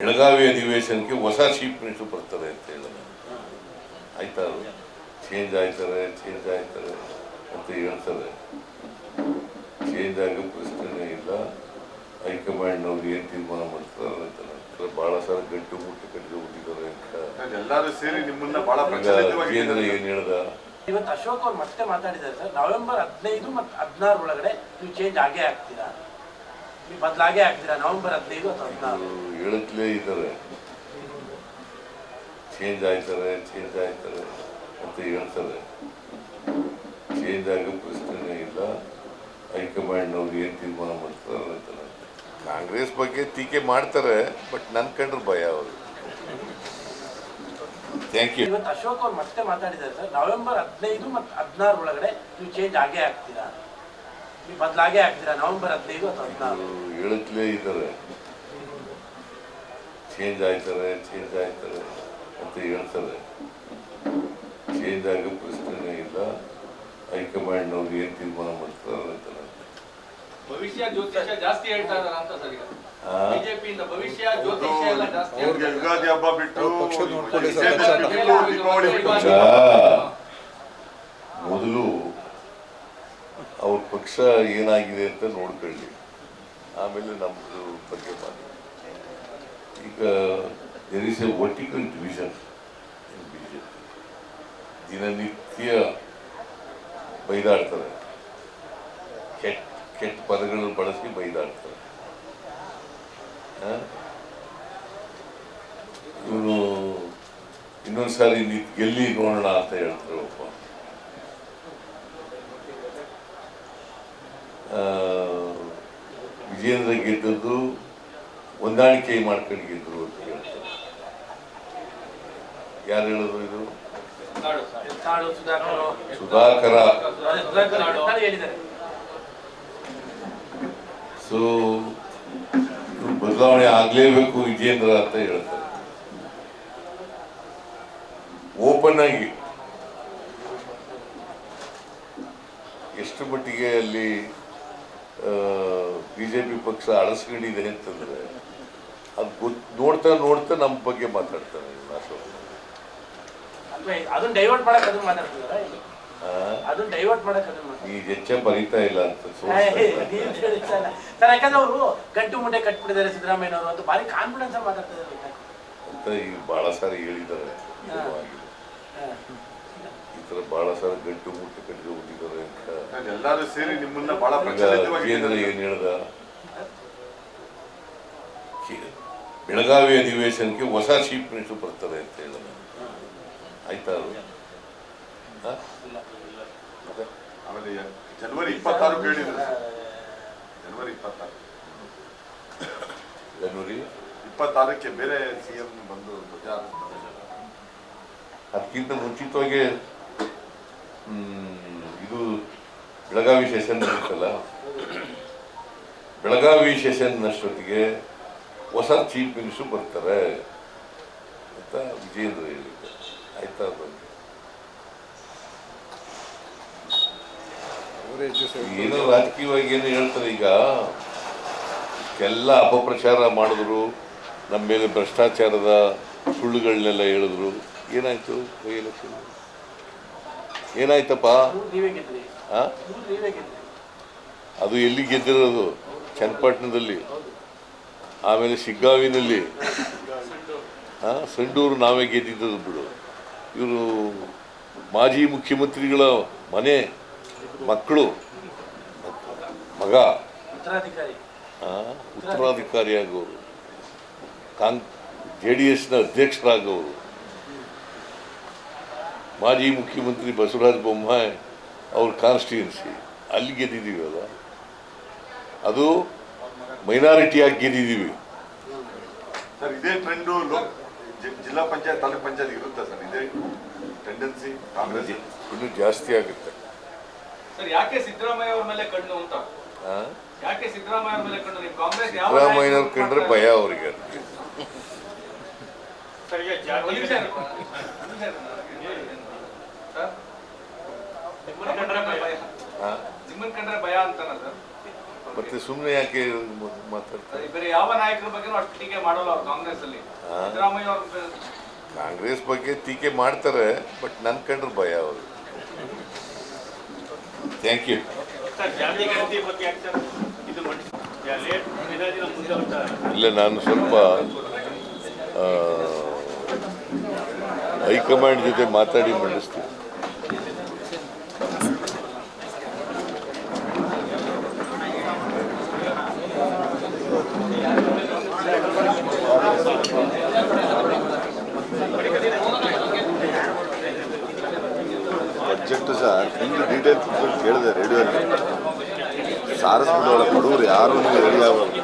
ಬೆಳಗಾವಿ ಅಧಿವೇಶನಕ್ಕೆ ಹೊಸ chief minister ಬರ್ತಾರೆ ಅಂತ ಹೇಳಿದ್ರು ಆಯ್ತಾ ಚೇಂಜ್ ಆಯ್ತಾರೆ ಚೇಂಜ್ ಆಯ್ತಾರೆ ಅಂತ ಹೇಳ್ತಾರೆ ಚೇಂಜ್ ಆಗೋ ಪ್ರಶ್ನೆ ಇಲ್ಲ. ಹೈಕಮಾಂಡ್ನವ್ರು ಏನು ತೀರ್ಮಾನ ಮಾಡ್ತಾರೆ ಅಂತ ನಂತರ ಭಾಳ ಸಲ ಗಂಟು ಮುಟ್ಟು ಕಟ್ಟಿಗೆ ಹುಟ್ಟಿದ್ದಾರೆ ಅಂತ ಎಲ್ಲರೂ ಸೇರಿ ನಿಮ್ಮನ್ನ ಪ್ರಚಲಿತವಾಗಿ ಕೇಂದ್ರ ಏನು ಹೇಳ್ದ? ಇವತ್ತು ಅಶೋಕ್ ಅವ್ರು ಮತ್ತೆ ಮಾತಾಡಿದ್ದಾರೆ ಸರ್. ನವೆಂಬರ್ ಹದಿನೈದು ಮತ್ತು ಹದಿನಾರು ಒಳಗಡೆ ನೀವು ಚೇಂಜ್ ಆಗೇ ಆಗ್ತೀರಾ? ಬದಲಾಗೇ ಆಗ್ತೀರಾ? ನವೆಂಬರ್ ಹದಿನೈದು ಅಥವಾ ಹದಿನಾರು? ಹೇಳತ್ಲೇ ಇದ್ದಾರೆ. ಚೇಂಜ್ ಆಯ್ತಾರೆ ಚೇಂಜ್ ಆಯ್ತಾರೆ ಅಂತ ಹೇಳ್ತಾರೆ. ಚೇಂಜ್ ಆಗೋ ಪ್ರಶ್ನೆ ಇಲ್ಲ. ಹೈಕಮಾಂಡ್ನವ್ರು ಏನು ತೀರ್ಮಾನ ಮಾಡ್ತಾರೆ ಅಂತ ನಂತರ ಕಾಂಗ್ರೆಸ್ ಬಗ್ಗೆ ಟೀಕೆ ಮಾಡ್ತಾರೆ ಬಟ್ ನನ್ನ ಕಂಡ್ರೆ ಭಯ ಅವರು ಥ್ಯಾಂಕ್ ಯು ಇವತ್ತು ಅಶೋಕ್ ಅವ್ರು ಮತ್ತೆ ಮಾತಾಡಿದ್ದಾರೆ ಸರ್. ನವೆಂಬರ್ ಹದಿನೈದು ಮತ್ತು ಹದಿನಾರು ಒಳಗಡೆ ನೀವು ಚೇಂಜ್ ಆಗೇ ಆಗ್ತೀರಾ? ಬದಲಾಗೇ ಆಗ್ತೀರಾ ನವೆಂಬರ್ ಹದಿನೈದು ಅಥವಾ ಹದಿನಾರು. ಹೇಳತ್ಲೇ ಇದ್ದಾರೆ. ಚೇಂಜ್ ಆಯ್ತಾರೆ ಚೇಂಜ್ ಆಯ್ತಾರೆ ಅಂತ ಹೇಳ್ತಾರೆ. ಚೇಂಜ್ ಆಗೋ ಪ್ರಶ್ನೆ ಇಲ್ಲ. ಹೈಕಮಾಂಡ್ನವ್ರು ಏನು ತೀರ್ಮಾನ ಮಾಡ್ತಾರೆ ಅಂತ ನಂತರ ಭವಿಷ್ಯ ಜ್ಯೋತಿಷ್ಯ ಜಾಸ್ತಿ ಹೇಳ್ತಾ ಇದಾರ ಅಂತ ಸರ್? ಬಿಜೆಪಿಯಿಂದ ಭವಿಷ್ಯ ಜ್ಯೋತಿಷ್ಯ ಎಲ್ಲ ಜಾಸ್ತಿ ಅವ್ರಿಗೆ ಹೇಳ್ತಾ ಯುಗಾದಿ ಹಬ್ಬ ಬಿಟ್ಟು ದೀಪಾವಳಿ ಪಕ್ಷ ಮೊದಲು ಅವ್ರ ಪಕ್ಷ ಏನಾಗಿದೆ ಅಂತ ನೋಡ್ಕೊಳ್ಳಿ. ಆಮೇಲೆ ನಮ್ಮದು ಬಗ್ಗೆ ಮಾಡಿ. ಈಗ there is a vertical division in BJP ದಿನನಿತ್ಯ ಬೈದಾಡ್ತಾರೆ. ಕೆಟ್ಟ ಕೆಟ್ಟ ಪದಗಳನ್ನು ಬಳಸಿ ಬೈದಾಡ್ತಾರೆ. ಇವನು ಇನ್ನೊಂದ್ಸಾರಿ ನೀ ಗೆಲ್ಲಿ ನೋಡೋಣ ಅಂತ ಹೇಳ್ತಾರೆ ಒಬ್ಬ. ವಿಜೇಂದ್ರ ಗೆದ್ದದ್ದು ಹೊಂದಾಣಿಕೆ ಮಾಡ್ಕೊಂಡು ಗೆದ್ದರು ಅಂತ ಹೇಳ್ತಾರೆ. ಯಾರು ಹೇಳಿದ್ರು ಇದು? ಸುಧಾಕರ. ಸೊ ಬದಲಾವಣೆ ಆಗ್ಲೇಬೇಕು ವಿಜೇಂದ್ರ ಅಂತ ಹೇಳ್ತಾರೆ. ಓಪನ್ ಆಗಿ ಎಷ್ಟು ಮಟ್ಟಿಗೆ ಅಲ್ಲಿ ಬಿಜೆಪಿ ಪಕ್ಷ ಅಳಸ್ಕೊಂಡಿದೆ ಅಂತಂದ್ರೆ ಅದು ಗೊತ್ತು ನೋಡ್ತಾ ನೋಡ್ತಾ ನಮ್ಮ ಬಗ್ಗೆ ಮಾತಾಡ್ತಾರೆ ಈಗ ಹೆಚ್ಚೆ ಬರೀತಾ ಇಲ್ಲ ಅಂತ. ಸರ್ ಯಾಕಂದ್ರೆ ಅವರು ಗಂಟು ಮುಂಡೆ ಕಟ್ಬಿಟ್ಟಿದ್ದಾರೆ ಸಿದ್ದರಾಮಯ್ಯನವರು ಅಂತ ಭಾರಿ ಕಾನ್ಫಿಡೆನ್ಸ್ ಅಂತ ಈಗ ಬಹಳ ಸಾರಿ ಹೇಳಿದ್ದಾರೆ ಈ ತರ ಬಹಳ ಸಾರಿ ಗಂಟು ಮುಟ್ಟೆ ಕಟ್ಟಿಗೆ ಹುಟ್ಟಿದ್ದಾರೆ ಅಂತ ಎಲ್ಲರೂ ಸೇರಿ ನಿಮ್ಮನ್ನ ಬಹಳ ಕೇಂದ್ರ ಏನು ಹೇಳ್ದ? ಬೆಳಗಾವಿ ಅಧಿವೇಶನಕ್ಕೆ ಹೊಸ ಚೀಫ್ ಮಿನಿಸ್ಟರ್ ಬರ್ತಾರೆ ಅಂತ ಹೇಳಿದ ಆಯ್ತಾ? ಆಮೇಲೆ ಜನವರಿ ಇಪ್ಪತ್ತಾರು ಹೇಳಿದ್ರು. ಜನವರಿ ಇಪ್ಪತ್ತಾರು. ಜನವರಿ? ಇಪ್ಪತ್ತಾರಕ್ಕೆ ಬೇರೆ ಸಿಎಂ ಬಂದು ಧ್ವಜಾರೋಹಣ ಅದಕ್ಕಿಂತ ಮುಂಚಿತವಾಗಿ ಇದು ಬೆಳಗಾವಿ ಸೆಷನ್ ನಡೀತಲ್ಲ ಬೆಳಗಾವಿ ಸೆಷನ್ ಅಷ್ಟೊತ್ತಿಗೆ ಹೊಸ ಚೀಫ್ ಮಿನಿಸ್ಟರ್ ಬರ್ತಾರೆ ಅಂತ ವಿಜೇಂದ್ರ ಹೇಳಿದ್ದಾರೆ. ಆಯ್ತಾ ಬಂದು ಏನೋ ರಾಜಕೀಯವಾಗಿ ಏನು ಹೇಳ್ತಾರೆ ಈಗ? ಎಲ್ಲ ಅಪಪ್ರಚಾರ ಮಾಡಿದ್ರು ನಮ್ಮ ಮೇಲೆ ಭ್ರಷ್ಟಾಚಾರದ ಸುಳ್ಳುಗಳನ್ನೆಲ್ಲ ಹೇಳಿದ್ರು. ಏನಾಯ್ತು? ಬೈ ಎಲೆಕ್ಷನ್ ಏನಾಯ್ತಪ್ಪ? ಅದು ಎಲ್ಲಿ ಗೆದ್ದಿರೋದು? ಚನ್ನಪಟ್ಟಣದಲ್ಲಿ. ಆಮೇಲೆ ಶಿಗ್ಗಾವಿನಲ್ಲಿ. ಸಂಡೂರು ನಾವೇ ಗೆದ್ದಿದ್ದದು ಬಿಡು. ಇವರು ಮಾಜಿ ಮುಖ್ಯಮಂತ್ರಿಗಳ ಮನೆ ಮಕ್ಕಳು ಮಗ. ಉತ್ತರಾಧಿಕಾರಿಯಾಗವರು ಕಾಂಗ್ ಜೆ ಡಿ ಎಸ್ನ ಅಧ್ಯಕ್ಷರಾಗವರು ಮಾಜಿ ಮುಖ್ಯಮಂತ್ರಿ ಬಸವರಾಜ ಬೊಮ್ಮಾಯಿ ಅವ್ರ ಕಾನ್ಸ್ಟಿಟ್ಯೂನ್ಸಿ ಅಲ್ಲಿ ಗೆದ್ದಿದ್ದೀವಿ ಅಲ್ಲ? ಅದು ಮೈನಾರಿಟಿಯಾಗಿ ಗೆದ್ದಿದ್ದೀವಿ. ಸರ್ ಇದೇ ಟ್ರೆಂಡು ಜಿಲ್ಲಾ ಪಂಚಾಯತ್ ತಾಲೂಕ್ ಪಂಚಾಯತ್ ಇರುತ್ತೆ ಸರ್? ಇದೇ ಟೆಂಡೆನ್ಸಿ ಕಾಂಗ್ರೆಸ್? ಇನ್ನು ಜಾಸ್ತಿ ಆಗುತ್ತೆ. ಸರ್ ಯಾಕೆ ಸಿದ್ದರಾಮಯ್ಯ ಅವ್ರ ಮೇಲೆ ಕಣ್ಣು ಅಂತ ಯಾಕೆ ಸಿದ್ದರಾಮಯ್ಯ ಅವ್ರ ಮೇಲೆ ಕಣ್ಣು? ನೀವು ಕಾಂಗ್ರೆಸ್ ಯಾವ ಸಿದ್ದರಾಮಯ್ಯನವ್ರು ಕಂಡ್ರೆ ಭಯ ಅವರಿಗೆ. ಸರ್, ಈಗ ಸರ್? ನಿಮ್ಮನ್ನ ಕಂಡ್ರೆ ಭಯ. ಆ? ನಿಮ್ಮನ್ನ ಕಂಡ್ರೆ ಭಯ ಅಂತನ ಸರ್. ಮತ್ತೆ ಸುಮ್ಮನೆ ಯಾಕೆ ಮಾತಾಡ್ತಾರೆ ಬೇರೆ ಯಾವ ನಾಯಕರ ಬಗ್ಗೆ ಅಷ್ಟು ಟೀಕೆ ಮಾಡಲ್ಲ ಅವ್ರು ಕಾಂಗ್ರೆಸ್ ಅಲ್ಲಿ. ಹಾ. ಸಿದ್ದರಾಮಯ್ಯ ಅವ್ರ ಕಾಂಗ್ರೆಸ್ ಬಗ್ಗೆ ಟೀಕೆ ಮಾಡ್ತಾರೆ ಬಟ್ ನನ್ ಕಂಡ್ರೆ ಭಯ ಅವರು. ಥ್ಯಾಂಕ್ ಯು ಇಲ್ಲ ನಾನು ಸ್ವಲ್ಪ ಹೈಕಮಾಂಡ್ ಜೊತೆ ಮಾತಾಡಿ ಮಂಡಿಸ್ತೀನಿ. ಸರ್ ಹಿಂಗೆ ಡೀಟೇಲ್ಸ್ ಕೇಳಿದೆ ರೇಡಿಯೋಲಿ ಸಾರಿಸ್ಬಿಡೋಲ್ಲ ಬಡವರು ಯಾರು ರೆಡಿ ಆಗೋಲ್ಲ